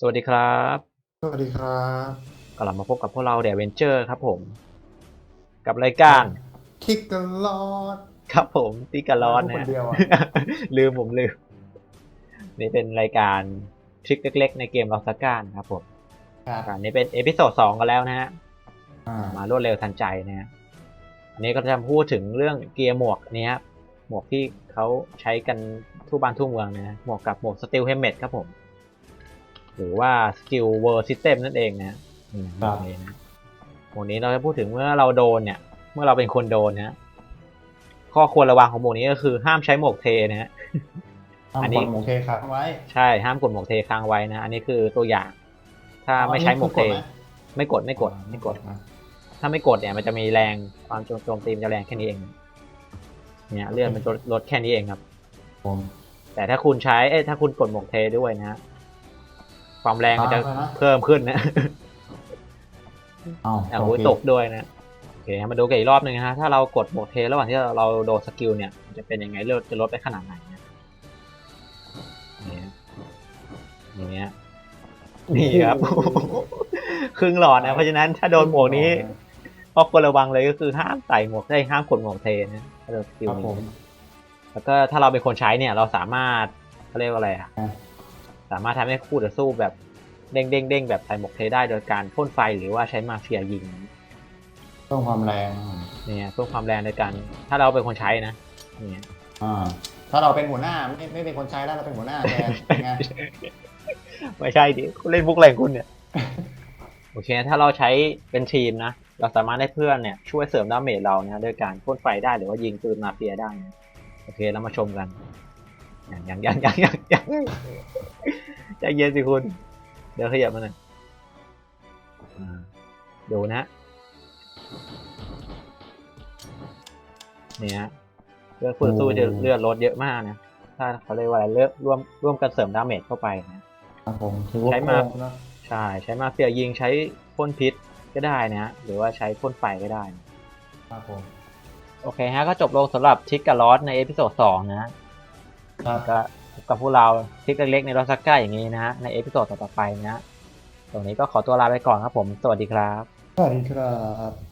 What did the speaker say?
สวัสดีครับ สวัสดีครับกลับมาพบกับพวกเราเด e เวนเจอร์ครับผม กับรายการคิกกันลอดครับผมติกาลอนพูดคนะนเดียวอะลืมผมลืม นี่เป็นรายการทริคเล็กๆ ในเกมลอสก้านะครับผมครับอันนี้เป็นเอพิโซดสองกันแล้วนะฮะอ่ามารวดเร็วทันใจนะฮะอันนี้ก็จะพูดถึงเรื่องเกียร์หมวกเนี้ยหมวกที่เขาใช้กันทั่วบ้านทั่วเมืองนะฮะหมวกกับหมวกสติลเฮมเมตครับผม หรือว่าสกิลเวอร์ซิสเต็มนั่นเองนะอืมแบบนี้นะหมวกนี้เราจะพูดถึงเมื่อเราโดนเนี่ย เมื่อเราเป็นคนโดนนะฮะข้อควรระวังของหมวกนี้ก็คือห้ามใช้หมวกเทนะฮะอัอันนนี้นี้หมูเคครับไว้ ใช่ห้ามกดหมวกเทค้างไว้นะอันนี้คือตัวอย่าง ถ้าไม่ใช้หมวกเท ไม่กดไม่กดไม่กดอะถ้าไม่กดเนี่ยมันจะมีแรงความโจมตีมันจะแรงแค่นี้เองเนี่ยเลื่อนมันจะลดแค่นี้เองครับผมแต่ถ้าคุณใช้เอ้ยถ้าคุณกดหมวกเทด้วยนะฮะ ความแรงมันจะตามไปนะเพิ่มขึ้นนะเอาอะโอโอ้ยเคตกด้วยนะโอเคมาดูกันอีกรอบหนึ่งนะฮะถ้าเรากดหมวกเทระหว่างที่เราโดนสกิลเนี่ยมันจะเป็นยังไงเลือดจะลดไปขนาดไหนนะเนี่ยอย่างเงี้ยนี่ครับครึ่งหลอดนะเพราะฉะนั้นถ้าโดนหมวกนี้ข้อควรระวังเลยก็คือห้ามใส่หมวกได้ห้ามกดหมวกเทนะถ้าโดนสกิลครับนี้ผมแล้วก็ถ้าเราเป็นคนใช้เนี่ย เราสามารถเขาเรียกว่าอะไรอะอะ สามารถทำให้คู่ต่อสู้แบบเด้งเด้งเด้งแบบใส่หมวกเทได้โดยการพ่นไฟหรือว่าใช้มาเฟียยิงเพิ่มความแรงเนี่ยเพิ่มความแรงในการ ถ้าเราเป็นคนใช้นะเนี่ยอ่าถ้าเราเป็นหัวหน้าไม่ไม่เป็นคนใช้แล้วเราเป็นหัวหน้าแทนเป็นไงไม่ใช่ดิคุณเล่นพวกอะไรของคุณเนี่ยโอเคถ้าเราใช้เป็นทีมนะเราสามารถให้เพื่อนเนี่ยช่วยเสริมดาเมจเรานะด้วยการพ่นไฟได้หรือว่ายิงปืนมาเฟียได้นะโอเคเรามาชมกันอ ย่างอย่างอย่างอย่างอย่างอย่างใจเย็นสิคุณ เดี๋ยวขยับมาหน่อยอ่าดูนะเนี่ยฮะเลือดคุณสู้จะเลือดลดเยอะมากนะ ถ้าเขาเรียกว่าอะไรเลือดร่วมร่วมกันเสริมดาเมจเข้าไปนะครับผมถือว่าใช้มาโกงนะใช่ใช้มาเฟียยิงใช้พ่นพิษก็ได้นะฮะหรือว่าใช้พ่นไฟก็ได้นะครับผมโอเคฮะก็จบลงสำหรับทิกกับลอสในเอพิโซดสองนะฮะครับ ก็พบกับพวกเราทิปเล็กๆในลอสก้าอย่างนี้นะฮะในเอพิโซดต่อๆไปนะฮะตรงนี้ก็ขอตัวลาไปก่อนครับผม สวัสดีครับ สวัสดีครับ